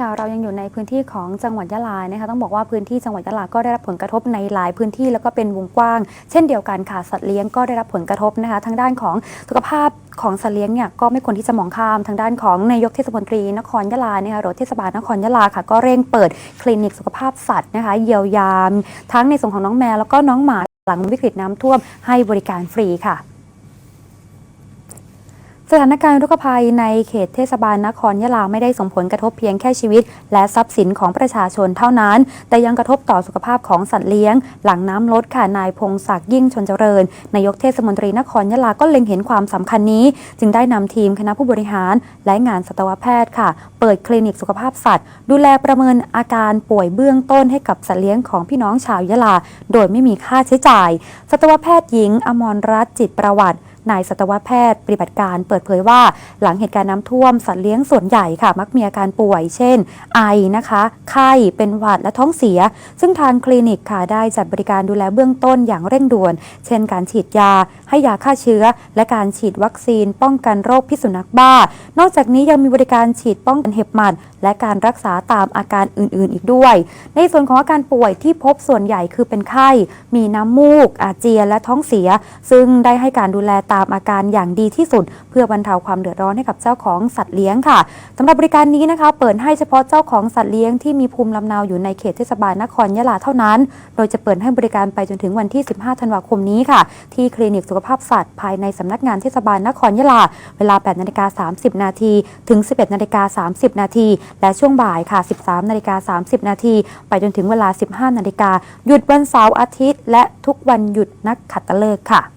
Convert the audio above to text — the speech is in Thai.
ค่ะเรายังอยู่ในพื้นที่ของจังหวัดยะลานะคะต้องบอกว่าพื้นที่จังหวัดยะลาก็ได้รับผลกระทบในหลายพื้นที่แล้วก็เป็นวงกว้าง เช่นเดียวกันค่ะสัตว์เลี้ยงก็ได้รับผลกระทบนะคะทางด้านของสุขภาพของสัตว์เลี้ยงเนี่ยก็ไม่ควรที่จะมองข้ามทางด้านของนายกเทศมนตรีนครยะลานะคะรือเทศบาลนครยะลาค่ะ ก็เร่งเปิดคลินิกสุขภาพสัตว์นะคะเยียวยาทั้งในส่วนของน้องแมวแล้วก็น้องหมาหลังวิกฤตน้ำท่วมให้บริการฟรีค่ะ สถานการณ์รุกภัยในเขตเทศบาลนครยะลาไม่ได้ส่งผลกระทบเพียงแค่ชีวิต และทรัพย์สินของประชาชนเท่านั้น แต่ยังกระทบต่อสุขภาพของสัตว์เลี้ยง หลังน้ำลดค่ะนายพงศักดิ์ยิ่งชนเจริญนายกเทศมนตรีนครยะลาก็เล็งเห็นความสำคัญนี้ จึงได้นำทีมคณะผู้บริหาร และงานสัตวแพทย์ค่ะ เปิดคลินิกสุขภาพสัตว์ ดูแลประเมินอาการป่วยเบื้องต้นให้กับสัตว์เลี้ยงของพี่น้องชาวยะลา โดยไม่มีค่าใช้จ่าย สัตวแพทย์หญิง อมรรัตน์จิตประวัติ นายสัตวแพทย์ปฏิบัติการเปิดเผยว่า หลังเหตุการณ์น้ำท่วมสัตว์เลี้ยงส่วนใหญ่ค่ะ มักมีอาการป่วย เช่น ไอนะคะ ไข้เป็นหวัดและท้องเสีย ซึ่งทางคลินิกค่ะได้จัดบริการดูแลเบื้องต้นอย่างเร่งด่วน เช่น การฉีดยา ให้ยาฆ่าเชื้อ และการฉีดวัคซีน ป้องกันโรคพิษสุนัขบ้า นอกจากนี้ยังมีบริการฉีดป้องกันเห็บหมัด และการรักษาตามอาการอื่นๆ อีกด้วย ในส่วนของอาการป่วยที่พบส่วนใหญ่คือเป็นไข้ มีน้ำมูก อาเจียนและท้องเสีย ซึ่งได้ให้การดูแลตามอาการอย่างดีที่สุด เพื่อบรรเทาความเดือดร้อนให้กับเจ้าของสัตว์เลี้ยงค่ะสำหรับบริการนี้นะคะ เปิดให้เฉพาะเจ้าของสัตว์เลี้ยงที่มีภูมิลำเนาอยู่ในเขตเทศบาลนครยะลาเท่านั้น โดยจะเปิดให้บริการไปจนถึงวันที่ 15 ธันวาคมนี้ค่ะ ที่คลินิกสุขภาพสัตว์ภายในสำนักงานเทศบาลนครยะลา เวลา 8 นาฬิกา 30นนาทีถึง 11นาฬิกา30 นาทีและช่วงบ่ายค่ะ 13นาฬิกา30 นาทีไปจนถึงเวลา 15นาฬิกาหยุดวันเสาร์อาทิตย์ และทุกวันหยุดนักขัตฤกษ์ค่ะ